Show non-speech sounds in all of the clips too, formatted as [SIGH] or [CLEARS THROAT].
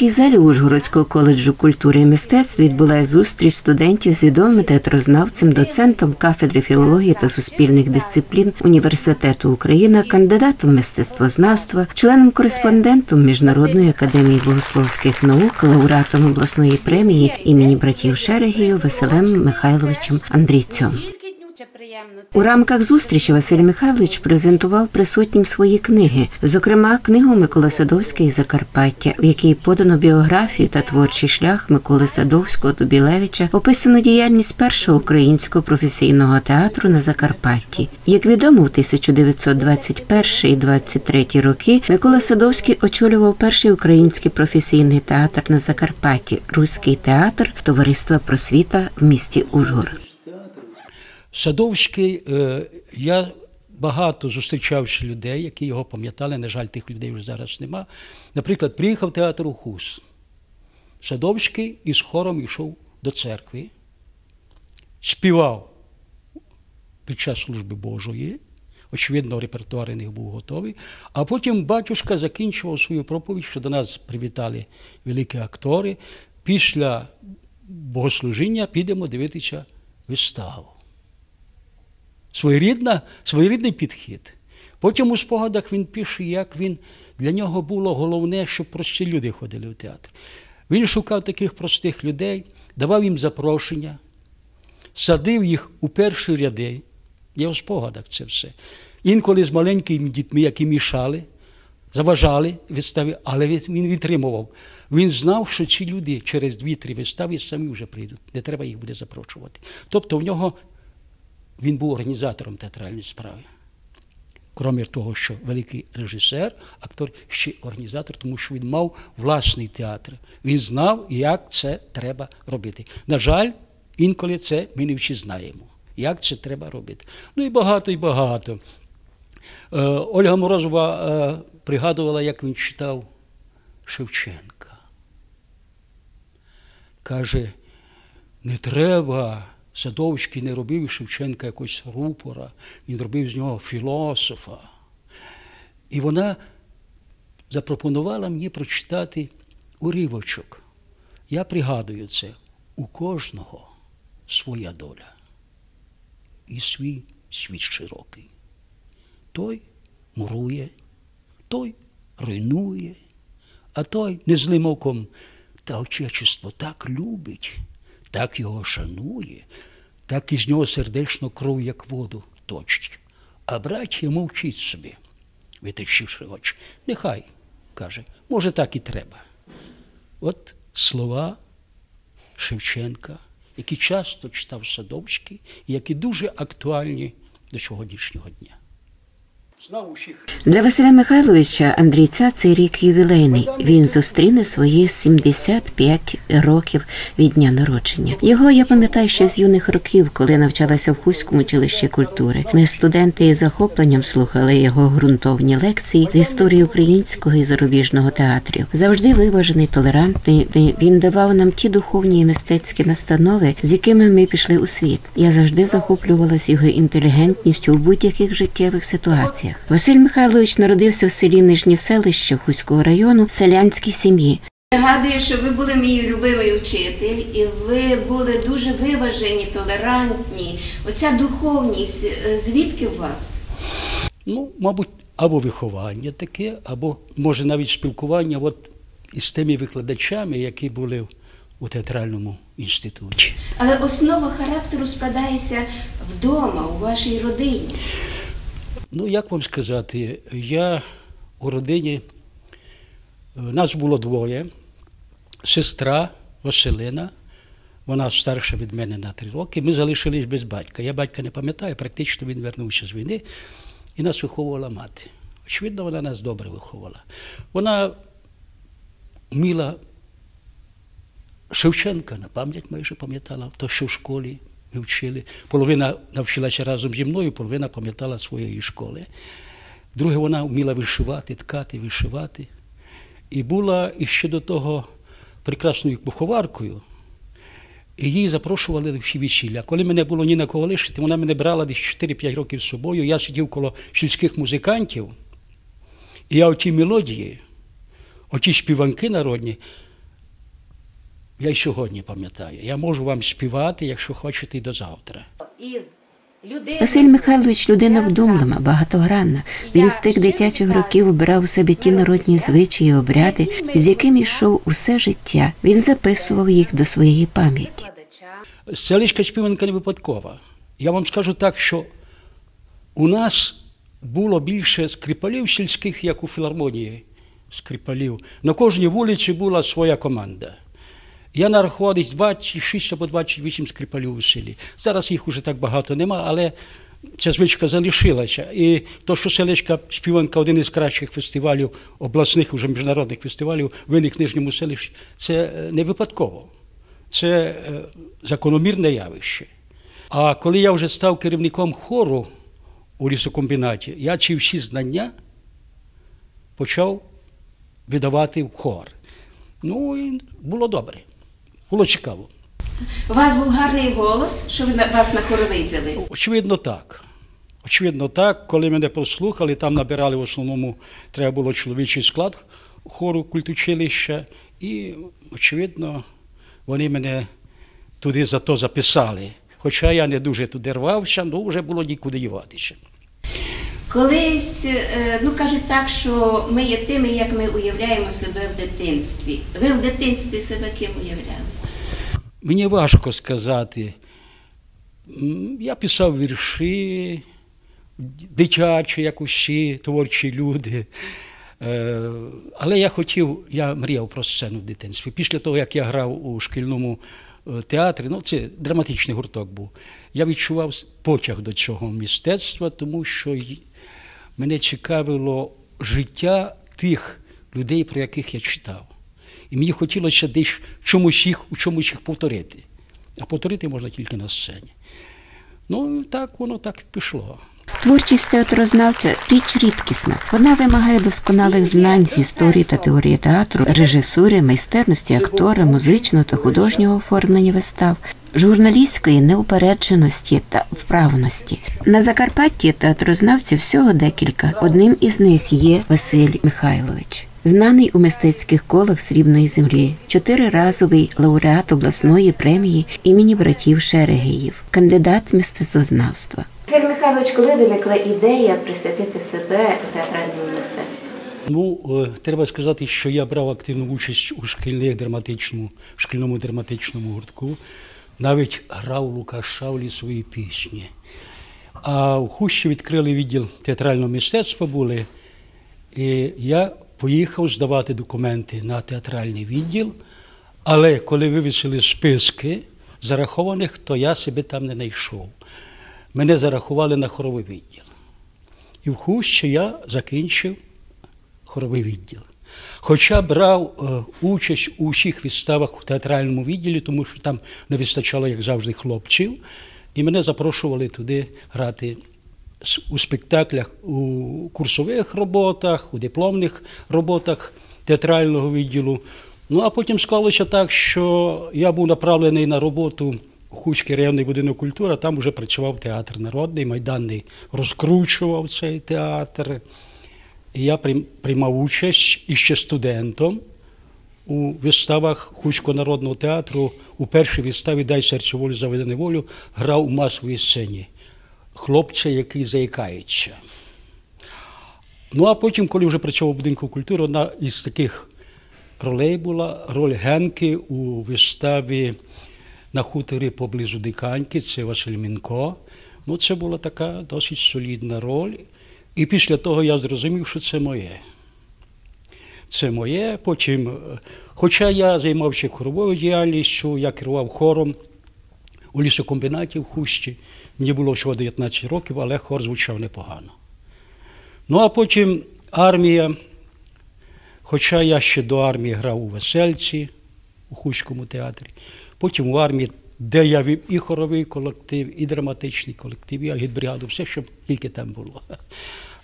Великій залі Ужгородського коледжу культури і мистецтв відбулася зустріч студентів з відомим театрознавцем, доцентом кафедри філології та суспільних дисциплін університету Україна, кандидатом мистецтвознавства, членом кореспондентом Міжнародної академії богословських наук, лауреатом обласної премії імені братів Шерегію Василем Михайловичем Андрійцем. Скільки дню це приємно. У рамках зустрічі Василь Михайлович презентував присутнім свої книги, зокрема книгу Миколи Садовський Закарпаття, в якій подано біографію та творчий шлях Миколи Садовського Дубілевича, описано діяльність першого українського професійного театру на Закарпатті. Як відомо, в 1921 і 23 роки Микола Садовський очолював перший український професійний театр на Закарпатті Руський театр Товариства просвіта в місті Ужгород. Садовський, е, я багато зустрічався людей, які його пам'ятали. На жаль, тих людей вже зараз нема. Наприклад, приїхав театр Ухус. Садовський із хором йшов до церкви, співав під час служби Божої. Очевидно, репертуар у них був готовий. А потім батюшка закінчував свою проповідь, що до нас привітали великі актори. Після богослужіння підемо дивитися виставу своєрідна, своєрідний підхід. Потім у спогадах він пише, як він для нього було головне, щоб прості люди ходили в театр. Він шукав таких простих людей, давав їм запрошення, садив їх у перші ряди. Є у спогадах це все. Інколи з маленькими дітьми, які мішали, заважали виставі, але він відтримував. Він знав, що ці люди через дві-три вистави самі вже прийдуть. Не треба їх буде запрошувати. Тобто в нього він був організатором театральної справи. Крім того, що великий режисер, актор, ще організатор, тому що він мав власний театр. Він знав, як це треба робити. На жаль, інколи це ми не всі знаємо, як це треба робити. Ну і багато, і багато. Е, Ольга Морозова е, пригадувала, як він читав Шевченка. Каже, не треба. Садовський не робив із Шевченка якогось рупора, він робив з нього філософа. І вона запропонувала мені прочитати уривочок. Я пригадую це, у кожного своя доля і свій світ широкий. Той мурує, той руйнує, а той незлим оком та отечество так любить так його шанує, так із нього сердечно кров, як воду, точить. А браття мовчить собі, витріщивши очі. Нехай, каже, може, так і треба. От слова Шевченка, які часто читав Садовський, які дуже актуальні до сьогоднішнього дня. Для Василя Михайловича Андрійця цей рік ювілейний. Він зустріне свої 75 років від дня народження. Його я пам'ятаю ще з юних років, коли навчалася в Хуському училищі культури. Ми студенти із захопленням слухали його ґрунтовні лекції з історії українського і зарубіжного театрів. Завжди виважений, толерантний. Він давав нам ті духовні і мистецькі настанови, з якими ми пішли у світ. Я завжди захоплювалась його інтелігентністю у будь-яких життєвих ситуаціях. Василь Михайлович народився в селі Нижнє селище Хуського району в селянській сім'ї. Пригадую, що ви були мій любимий вчитель, і ви були дуже виважені, толерантні. Оця духовність, е, звідки у вас? Ну, мабуть, або виховання таке, або може навіть спілкування от із тими викладачами, які були у театральному інституті. Але основа характеру складається вдома, у вашій родині. Ну, як вам сказати, я у родині, е, нас було двоє, сестра Василина, вона старша від мене на три роки. Ми залишились без батька. Я батька не пам'ятаю, практично він вернувся з війни і нас виховувала мати. Очевидно, вона нас добре виховувала. Вона вміла Шевченка на пам'ять майже пам'ятала, то, що в школі ми вчили. Половина навчилася разом зі мною, половина пам'ятала своєї школи. Друге, вона вміла вишивати, ткати, вишивати. І була іще до того прекрасною поховаркою. І її запрошували всі весілля. Коли мене було ні на кого лишити, вона мене брала десь 4-5 років з собою. Я сидів коло сільських музикантів, і я оті мелодії оті співанки народні, я й сьогодні пам'ятаю. Я можу вам співати, якщо хочете, і до завтра. Василь Михайлович людина вдумлива, багатогранна. Він з тих дитячих років обирав у себе ті народні звичаї, обряди, з якими йшов усе життя. Він записував їх до своєї пам'яті. Селищка співанка не випадкова. Я вам скажу так, що у нас було більше скрипалів сільських, як у філармонії скрипалів. На кожній вулиці була своя команда. Я нарахував десь 26 або 28 скрипалів у селі. Зараз їх уже так багато нема, але ця звичка залишилася. І то, що селищка співанка один із кращих фестивалів, обласних, вже міжнародних фестивалів, виник в Нижньому селищі, це е, не випадково. Це е, закономірне явище. А коли я вже став керівником хору у лісокомбінаті, я ці всі знання почав видавати в хор. Ну і було добре, було цікаво. У вас був гарний голос, що ви вас на хоровий взяли. Очевидно, так. Очевидно, так. Коли мене послухали, там набирали в основному, треба було чоловічий склад хору культучилища, і, очевидно, вони мене туди за то записали. Хоча я не дуже туди рвався, ну вже було нікуди діватися. Колись, е, ну кажуть так, що ми є тими, як ми уявляємо себе в дитинстві. Ви в дитинстві себе ким уявляли? Мені важко сказати. Я писав вірші, дитячі, як усі творчі люди. Е, Але я хотів, я мріяв про сцену в дитинстві. Після того, як я грав у шкільному е, театрі, ну це драматичний гурток був, я відчував потяг до цього мистецтва, тому що мене цікавило життя тих людей, про яких я читав. І мені хотілося десь чомусь їх, у чомусь їх повторити. А повторити можна тільки на сцені. Ну, так воно так пішло. Творчість театрознавця річ рідкісна. Вона вимагає досконалих знань з історії та теорії театру, режисури, майстерності актора, музичного та художнього оформлення вистав, журналістської неупередженості та вправності. На Закарпатті театрознавців всього декілька. Одним із них є Василь Михайлович. Знаний у мистецьких колах срібної землі, чотириразовий лауреат обласної премії імені братів Шерегеїв, кандидат мистецтвознавства. Василь Михайлович, коли виникла ідея присвятити себе театральному мистецтву? Ну, е, треба сказати, що я брав активну участь у шкільних драматичному, шкільному драматичному гуртку. Навіть грав Лукаша в лісові пісні. А в Хущі відкрили відділ театрального мистецтва були. І я поїхав здавати документи на театральний відділ, але коли вивісили списки зарахованих, то я себе там не знайшов. Мене зарахували на хоровий відділ. І в Хущі я закінчив хоровий відділ. Хоча брав е, участь у всіх виставах у театральному відділі, тому що там не вистачало, як завжди, хлопців, і мене запрошували туди грати у спектаклях, у курсових роботах, у дипломних роботах театрального відділу. Ну а потім склалося так, що я був направлений на роботу у Хуський районний будинок культури, а там вже працював театр народний, майданний розкручував цей театр. Я приймав участь іще студентом у виставах Хуського народного театру. У першій виставі Дай серцю волю заведе волю грав у масовій сцені хлопця, який заїкається. Ну а потім, коли вже працював у будинку культури, одна із таких ролей була роль Генки у виставі на хуторі поблизу Диканьки, це Василь Мінко. Ну, це була така досить солідна роль. І після того я зрозумів, що це моє. Це моє. Потім, е, хоча я займався хоровою діяльністю, я керував хором у лісокомбінаті в Хущі. Мені було всього 19 років, але хор звучав непогано. Ну а потім армія. Хоча я ще до армії грав у весельці у Хуському театрі, потім у армії, де я вів і хоровий колектив, і драматичний колектив, і агітбригаду, все, що тільки там було.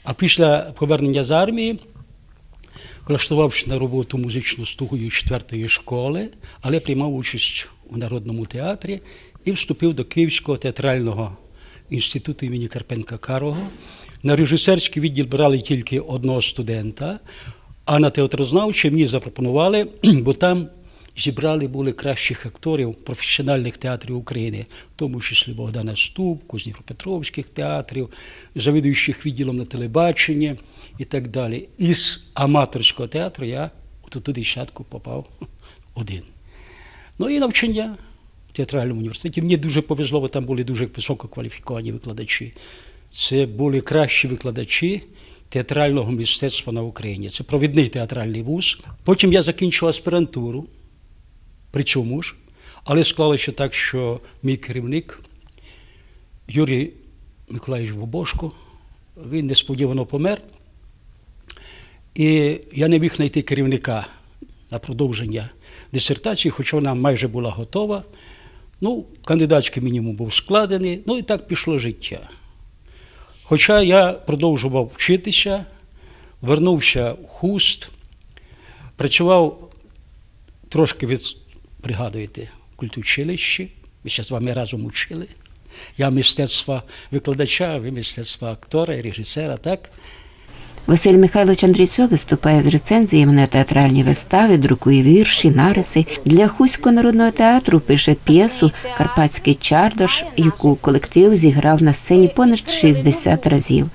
А після повернення з армії, влаштувавши на роботу музичну студію четвертої школи, але приймав участь у Народному театрі і вступив до Київського театрального інституту імені Карпенка Карого. На режисерський відділ брали тільки одного студента, А на театрознавчі мені запропонували, [CLEARS THROAT] бо там зібрали були кращих акторів професіональних театрів України, в тому числі Богдана Ступку, з Дніпропетровських театрів, завідуючих відділом на телебаченні і так далі. Із аматорського театру я от у ту десятку попав [LAUGHS] один. Ну і навчання в театральному університеті. Мені дуже повезло, бо там були дуже висококваліфіковані викладачі. Це були кращі викладачі театрального мистецтва на Україні. Це провідний театральний вуз. Потім я закінчив аспірантуру, при цьому ж, але склалося так, що мій керівник Юрій Миколаївич Бобошко, він несподівано помер. І я не міг знайти керівника на продовження дисертації, хоча вона майже була готова. Ну, кандидатський мінімум був складений, ну і так пішло життя. Хоча я продовжував вчитися, вернувся в хуст, працював трошки від, пригадуєте, культучилищі, ми ще з вами разом учили. Я мистецтва викладача, ви мистецтва актора і режисера, так? Василь Михайлович Андрійцьо виступає з рецензіями на театральні вистави, друкує вірші, нариси. Для Хуського народного театру пише п'єсу Карпатський чардаш, яку колектив зіграв на сцені понад 60 разів.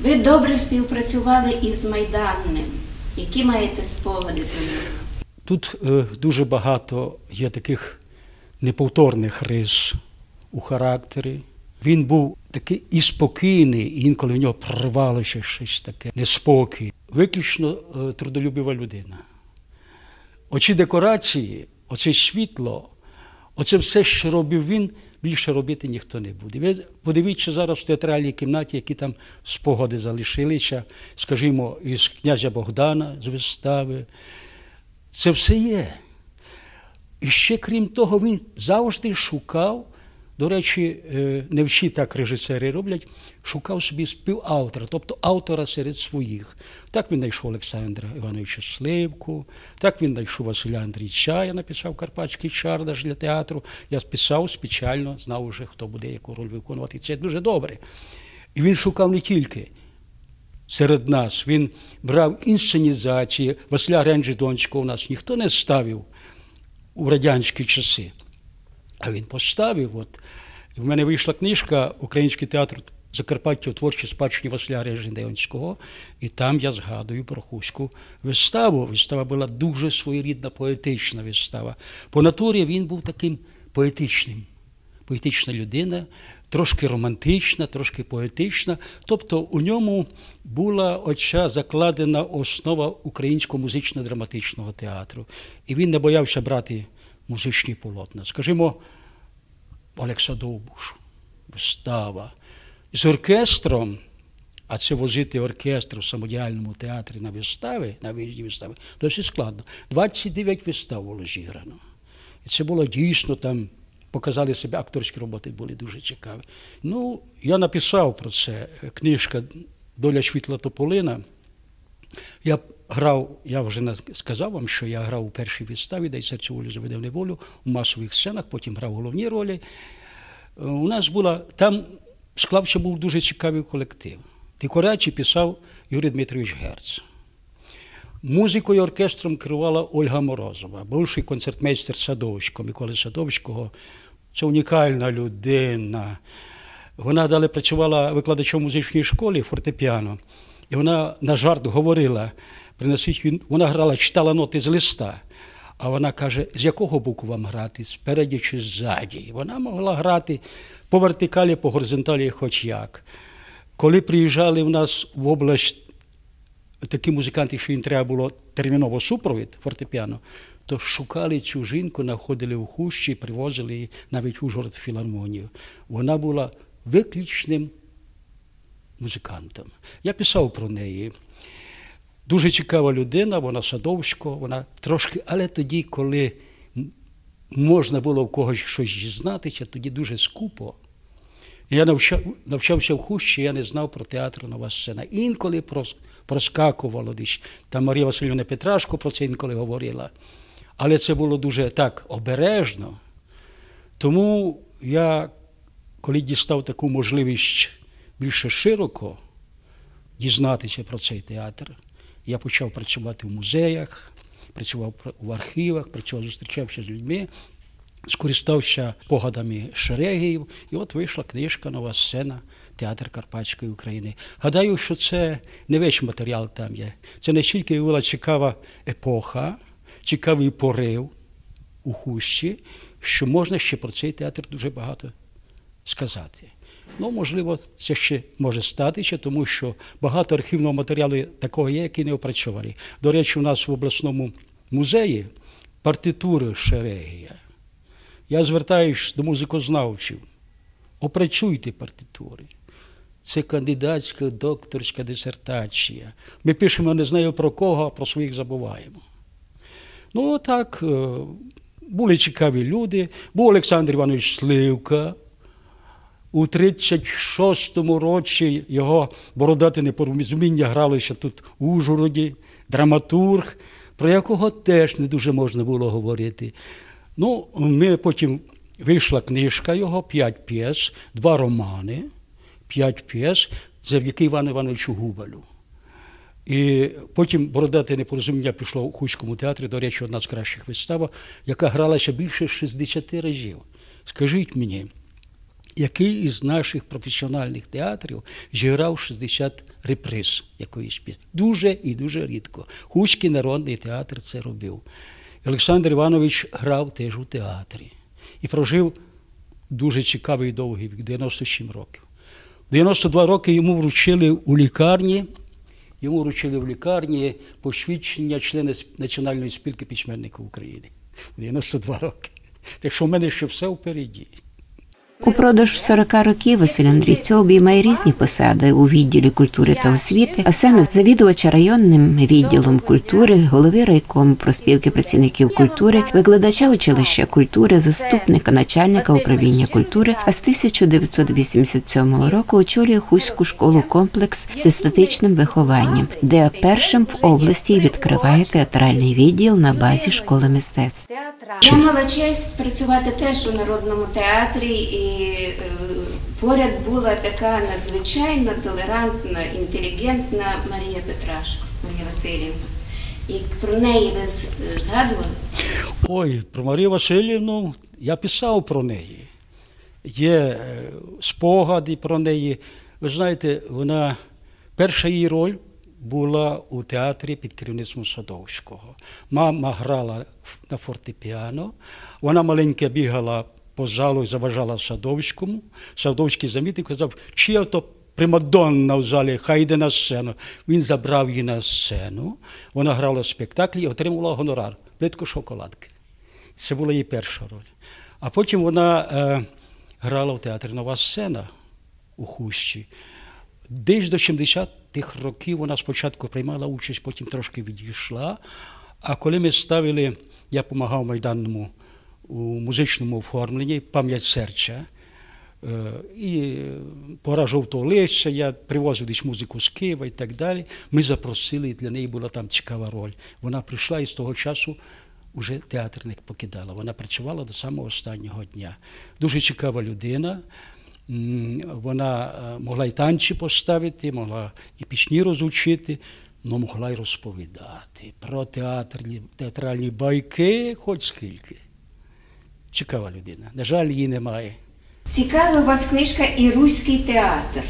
Ви добре співпрацювали із Майданним. Які маєте спогади про нього? Тут е, дуже багато є таких неповторних рис у характері. Він був такий і спокійний, інколи в нього прорвалося щось таке неспокій. Виключно е, трудолюбива людина. Оці декорації, оце світло, оце все, що робив він, більше робити ніхто не буде. Ви подивіться зараз в театральній кімнаті, які там спогади залишилися, скажімо, із князя Богдана з вистави. Це все є. І ще крім того, він завжди шукав, до речі, е, не всі так режисери роблять, шукав собі співавтора, тобто автора серед своїх. Так він знайшов Олександра Івановича Сливку, так він знайшов Василя Андрійця, я написав Карпатський чардаш для театру. Я писав спеціально, знав уже, хто буде яку роль виконувати. Це дуже добре. І він шукав не тільки серед нас. Він брав інсценізації. Василя Гренджі Донського у нас ніхто не ставив у радянські часи. А він поставив. От. В мене вийшла книжка Український театр Закарпаття у творчій спадщині Василя Гренджі Донського. І там я згадую про Хуську виставу. Вистава була дуже своєрідна, поетична вистава. По натурі він був таким поетичним. Поетична людина, трошки романтична, трошки поетична. Тобто у ньому була оця закладена основа українського музично-драматичного театру. І він не боявся брати музичні полотна. Скажімо, Олекса Довбуш, вистава. З оркестром, а це возити оркестр в самодіяльному театрі на вистави, на виїзді вистави, досить складно. 29 вистав було зіграно. І це було дійсно там показали себе акторські роботи, були дуже цікаві. Ну, я написав про це. Книжка Доля світла Тополина. Я грав, я вже сказав вам, що я грав у першій відставі, де серцю волю заведе неволю, у масових сценах, потім грав головні ролі. Е, У нас була, там склався був дуже цікавий колектив. Декорації писав Юрій Дмитрович Герц. Музикою оркестром керувала Ольга Морозова, бувший концертмейстер Садовського, Миколи Садовського. Це унікальна людина. Вона далі працювала викладачем в музичній школі фортепіано. І вона на жарт говорила, принесіть, він- вона грала, читала ноти з листа. А вона каже, з якого боку вам грати, спереді чи ззаді? Вона могла грати по вертикалі, по горизонталі, хоч як. Коли приїжджали в нас в область такі музиканти, що їм треба було терміново супровід фортепіано, то шукали цю жінку, знаходили у хущі, привозили її навіть в Ужгород філармонію. Вона була виключним музикантом. Я писав про неї. Дуже цікава людина, вона Садовського, вона трошки, але тоді, коли можна було в когось щось дізнатися, тоді дуже скупо. Я навчав, навчався в хущі, я не знав про театр нова сцена. Інколи прос- проскакувало десь. Там Марія Васильівна Петрашко про це інколи говорила. Але це було дуже так обережно. Тому я, коли дістав таку можливість більше широко дізнатися про цей театр, Я почав працювати в музеях, працював пр- в архівах, працював, зустрічався з людьми, скористався спогадами Шерегіїв, і от вийшла книжка Нова сцена Театр Карпатської України. Гадаю, що це не весь матеріал там є. Це не тільки була цікава епоха, цікавий порив у хущі, що можна ще про цей театр дуже багато сказати. Ну, можливо, це ще може статися, тому що багато архівного матеріалу такого є, який не опрацьований. До речі, у нас в обласному музеї партитури Шерегія. Я звертаюся до музикознавців. Опрацюйте партитури. Це кандидатська докторська дисертація. Ми пишемо не знаю про кого, а про своїх забуваємо. Ну, так, е, були цікаві люди. Був Олександр Іванович Сливка. У 36-му році його бородате непорозуміння гралося тут у Ужгороді, драматург, про якого теж не дуже можна було говорити. Ну, ми потім вийшла книжка його, п'ять п'єс, два романи, п'ять п'єс, завдяки Івану Івановичу Губалю. І потім бородате непорозуміння пішло у Хуському театрі, до речі, одна з кращих вистав, яка гралася більше 60 разів. Скажіть мені, який із наших професіональних театрів зіграв 60 реприз якоїсь п'єси? Дуже і дуже рідко. Хуський народний театр це робив. Олександр Іванович грав теж у театрі і прожив дуже цікавий довгий вік 97 років. 92 роки йому вручили у лікарні. Йому вручили в лікарні посвідчення члена Національної спілки письменників України 92 роки. Так що в мене ще все впереді. Упродовж 40 років Василь Андрійцьов обіймає різні посади у відділі культури та освіти, а саме завідувача районним відділом культури, голови райкому проспілки працівників культури, викладача училища культури, заступника начальника управління культури. А з 1987 року очолює Хуську школу комплекс з естетичним вихованням, де першим в області відкриває театральний відділ на базі школи мистецтв. Я мала честь працювати теж у народному театрі, і е, поряд була така надзвичайно толерантна, інтелігентна Марія Петрашко, Марія Васильівна. І про неї ви згадували? Ой, про Марію Васильівну я писав про неї. Є е, спогади про неї. Ви знаєте, вона перша її роль була у театрі під керівництвом Садовського. Мама грала на фортепіано, вона маленька бігала по залу заважала Садовському. Садовський замітив, казав, чия то примадонна в залі, хай йде на сцену. Він забрав її на сцену. Вона грала в спектаклі і отримувала гонорар, плитку шоколадки. Це була її перша роль. А потім вона е, грала в театрі Нова сцена у Хущі. Десь до 70-х років вона спочатку приймала участь, потім трошки відійшла. А коли ми ставили, я допомагав Майданному у музичному оформленні пам'ять серця. Е, І пора жовтого листя, я привозив десь музику з Києва і так далі. Ми запросили, і для неї була там цікава роль. Вона прийшла і з того часу вже театр не покидала. Вона працювала до самого останнього дня. Дуже цікава людина. Вона е, могла і танці поставити, могла і пісні розучити, але могла й розповідати про театрні, театральні байки, хоч скільки. Цікава людина. На жаль, її немає. Цікава у вас книжка і Руський театр.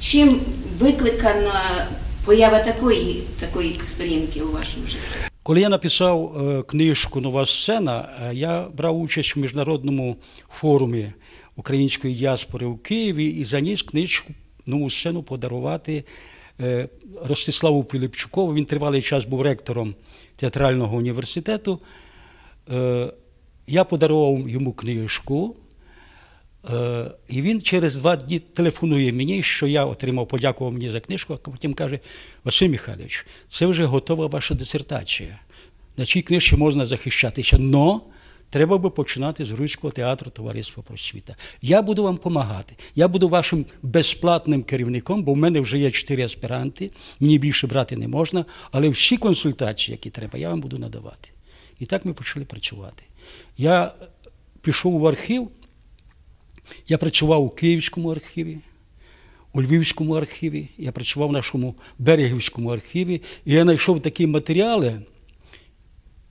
Чим викликана поява такої, такої сторінки у вашому житті? Коли я написав е, книжку Нова сцена, е, я брав участь у міжнародному форумі української діаспори у Києві і заніс книжку нову сцену подарувати е, Ростиславу Пилипчукову. Він тривалий час був ректором театрального університету. Я подарував йому книжку. Е, І він через два дні телефонує мені, що я отримав, подякував мені за книжку, а потім каже: Василь Михайлович, це вже готова ваша дисертація. На цій книжці можна захищатися. Но треба би починати з Руського театру Товариства просвіта. Я буду вам допомагати. Я буду вашим безплатним керівником, бо в мене вже є чотири аспіранти, мені більше брати не можна, але всі консультації, які треба, я вам буду надавати. І так ми почали працювати. Я пішов в архів. Я працював у Київському архіві, у Львівському архіві, я працював в нашому Берегівському архіві, і я знайшов такі матеріали.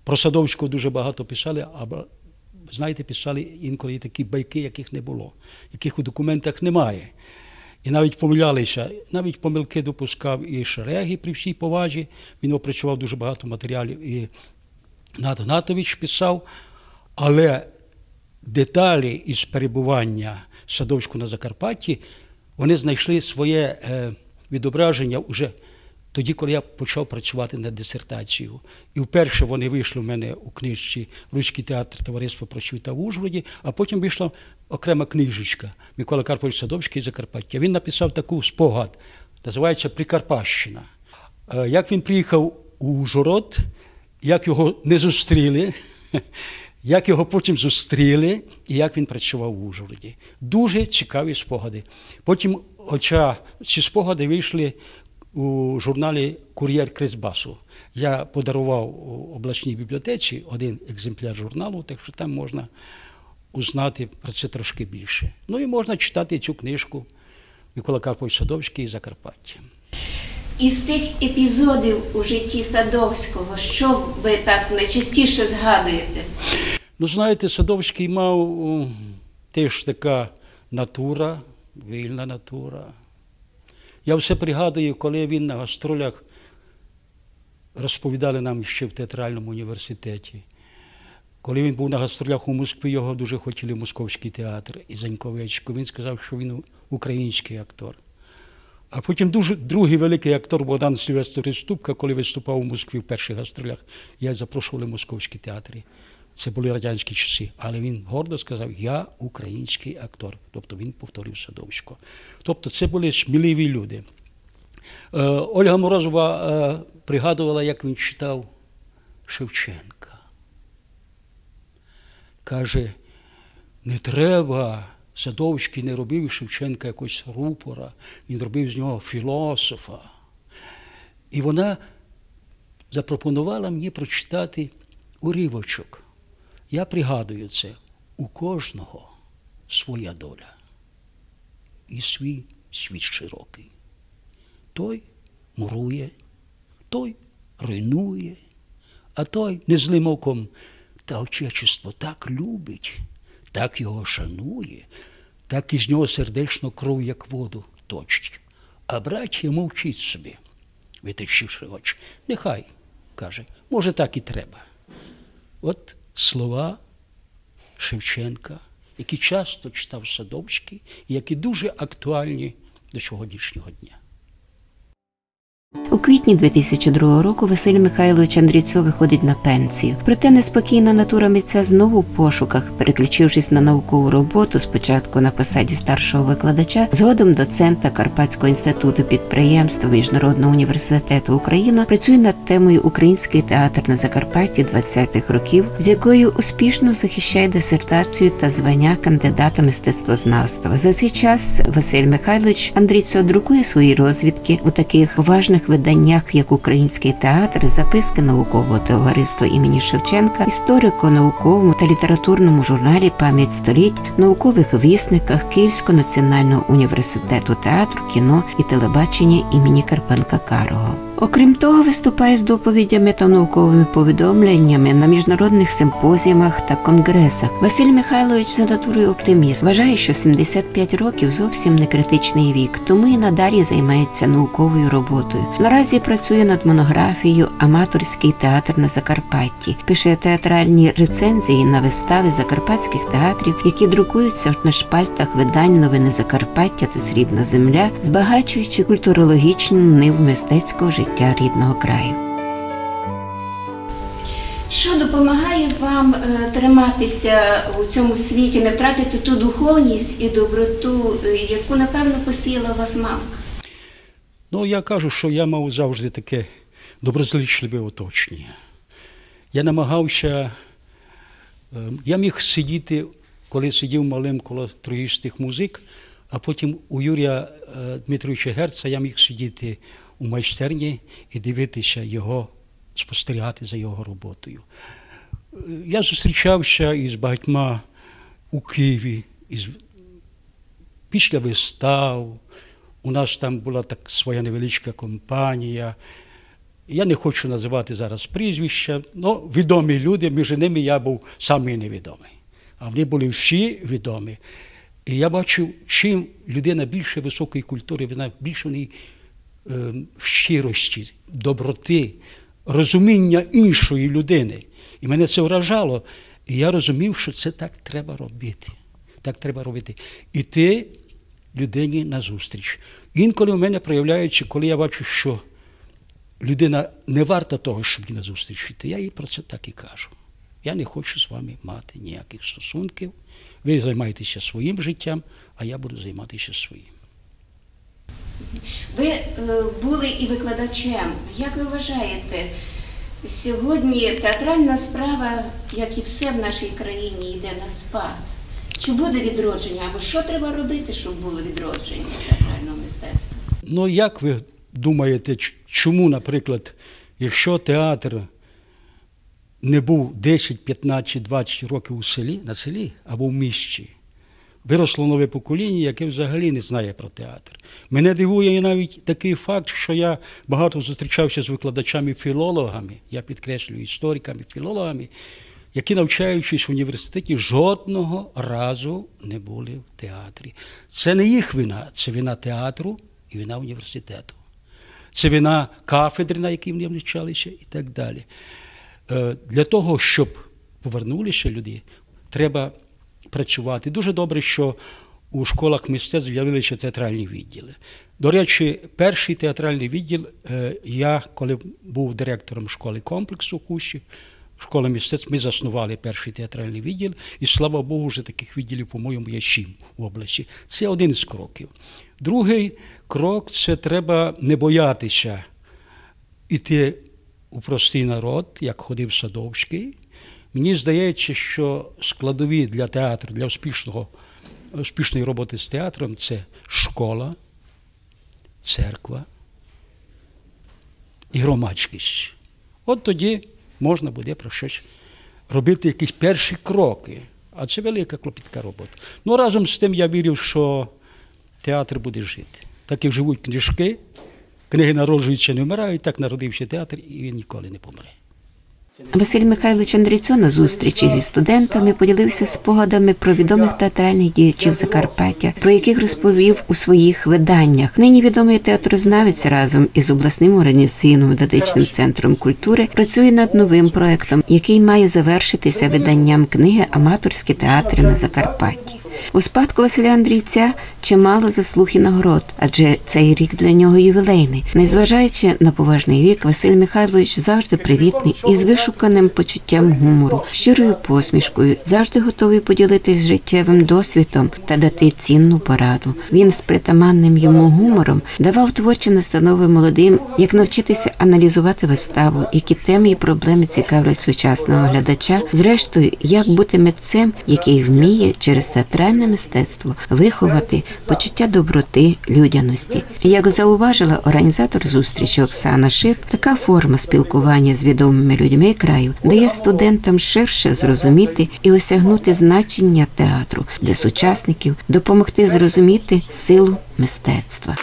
Про Садовського дуже багато писали, або, знаєте, писали інколи такі байки, яких не було, яких у документах немає. І навіть помилялися, навіть помилки допускав і Шереги при всій повазі. Він опрацював дуже багато матеріалів. І Нат Гнатович писав, але деталі із перебування Садовського на Закарпатті вони знайшли своє е, відображення вже тоді, коли я почав працювати над дисертацією. І вперше вони вийшли в мене у книжці Руський театр Товариства просвіта в Ужгороді, а потім вийшла окрема книжечка Микола Карпович Садовський Закарпаття. Він написав таку спогад, називається Прикарпащина. Е, Як він приїхав у Ужгород, як його не зустріли, [LAUGHS] як його потім зустріли і як він працював в Ужгороді. Дуже цікаві спогади. Потім оця, ці спогади вийшли у журналі Кур'єр Кризбасу. Я подарував у обласній бібліотеці один екземпляр журналу, так що там можна узнати про це трошки більше. Ну і можна читати цю книжку Микола Карпович Садовський Закарпаття. Із тих епізодів у житті Садовського, що ви так найчастіше згадуєте? Ну, знаєте, Садовський мав теж така натура, вільна натура. Я все пригадую, коли він на гастролях розповідали нам ще в театральному університеті. Коли він був на гастролях у Москві, його дуже хотіли в Московський театр і Заньковечко. Він сказав, що він український актор. А потім дуже, другий великий актор Богдан Сильвестрович Ступка, коли виступав у Москві в перших гастролях, я запрошували московські театри. Це були радянські часи. Але він гордо сказав, я український актор. Тобто він повторив Садовського. Тобто це були сміливі люди. Е, Ольга Морозова е, пригадувала, як він читав Шевченка. Каже, не треба, Садовський не робив із Шевченка якогось рупора, він робив з нього філософа. І вона запропонувала мені прочитати уривочок. Я пригадую це, у кожного своя доля і свій світ широкий. Той мурує, той руйнує, а той не злим оком та Отечество так любить, так його шанує, так із нього сердечно кров, як воду, точить. А браття мовчить собі, витріщивши очі. Нехай, каже, може, так і треба. От слова Шевченка, які часто читав Садовський, які дуже актуальні до сьогоднішнього дня. У квітні 2002 року Василь Михайлович Андрійцов виходить на пенсію. Проте неспокійна натура митця знову в пошуках, переключившись на наукову роботу, спочатку на посаді старшого викладача, згодом доцента Карпатського інституту підприємств Міжнародного університету Україна працює над темою Український театр на Закарпатті 20-х років, з якою успішно захищає дисертацію та звання кандидата мистецтвознавства. За цей час Василь Михайлович Андрійцов друкує свої розвідки у таких важних виданнях, як Український театр, записки наукового товариства імені Шевченка, історико-науковому та літературному журналі Пам'ять століть, наукових вісниках Київського національного університету театру, кіно і телебачення імені Карпенка Карого. Окрім того, виступає з доповідями та науковими повідомленнями на міжнародних симпозіумах та конгресах. Василь Михайлович за натурою оптиміст вважає, що 75 років зовсім не критичний вік, тому і надалі займається науковою роботою. Наразі працює над монографією Аматорський театр на Закарпатті, пише театральні рецензії на вистави закарпатських театрів, які друкуються на шпальтах видань новини Закарпаття та Срібна земля, збагачуючи культурологічну ниву мистецького життя рідного краю. Що допомагає вам е, триматися у цьому світі, не втратити ту духовність і доброту, е, яку, напевно, посіяла вас мамка? Ну, я кажу, що я мав завжди таке доброзичливе оточення. Я намагався, е, я міг сидіти, коли сидів малим коло троїстих музик, а потім у Юрія Дмитровича Герца я міг сидіти у майстерні і дивитися його, спостерігати за його роботою. Я зустрічався із багатьма у Києві, із, після вистав, У нас там була так своя невеличка компанія. Я не хочу називати зараз прізвища, але відомі люди, між ними я був самий невідомий. А вони були всі відомі. І я бачив, чим людина більше високої культури, вона більше в е, щирості, доброти, розуміння іншої людини. І мене це вражало. І я розумів, що це так треба робити. Так треба робити. Іти людині назустріч. Інколи в мене проявляється, коли я бачу, що людина не варта того, щоб їй назустріч йти, я їй про це так і кажу. Я не хочу з вами мати ніяких стосунків. Ви займаєтеся своїм життям, а я буду займатися своїм. Ви е, були і викладачем. Як ви вважаєте, сьогодні театральна справа, як і все в нашій країні, йде на спад? Чи буде відродження? Або що треба робити, щоб було відродження театрального мистецтва? Ну, як ви думаєте, чому, наприклад, якщо театр не був 10, 15, 20 років у селі, на селі або в місті, виросло нове покоління, яке взагалі не знає про театр. Мене дивує навіть такий факт, що я багато зустрічався з викладачами-філологами, я підкреслюю істориками, філологами, які, навчаючись в університеті, жодного разу не були в театрі. Це не їх вина, це вина театру і вина університету. Це вина кафедри, на якій вони навчалися, і так далі. Е, Для того, щоб повернулися люди, треба працювати. Дуже добре, що у школах мистецтв з'явилися театральні відділи. До речі, перший театральний відділ е, я, коли був директором школи комплексу Хущі, школи мистецтв, ми заснували перший театральний відділ, і слава Богу, вже таких відділів, по-моєму, є сім в області. Це один з кроків. Другий крок це треба не боятися іти у простий народ, як ходив Садовський. Мені здається, що складові для театру, для успішного, успішної роботи з театром це школа, церква і громадськість. От тоді можна буде про щось робити якісь перші кроки. А це велика клопітка робота. Ну разом з тим я вірив, що театр буде жити. Так як живуть книжки, книги народжуються, не вмирають, так народився театр, і він ніколи не помре. Василь Михайлович Андрійцо на зустрічі зі студентами поділився спогадами про відомих театральних діячів Закарпаття, про яких розповів у своїх виданнях. Нині відомий театрознавець разом із обласним організаційно-методичним центром культури працює над новим проектом, який має завершитися виданням книги Аматорські театри на Закарпатті. У спадку Василя Андрійця чимало заслуг і нагород, адже цей рік для нього ювілейний. Незважаючи на поважний вік, Василь Михайлович завжди привітний і з вишуканим почуттям гумору, щирою посмішкою, завжди готовий поділитись життєвим досвідом та дати цінну пораду. Він з притаманним йому гумором давав творчі настанови молодим, як навчитися аналізувати виставу, які теми і проблеми цікавлять сучасного глядача. Зрештою, як бути митцем, який вміє через театральне мистецтво виховати почуття доброти, людяності. Як зауважила організатор зустрічі Оксана Шип, така форма спілкування з відомими людьми краю дає студентам ширше зрозуміти і осягнути значення театру для сучасників, допомогти зрозуміти силу мистецтва.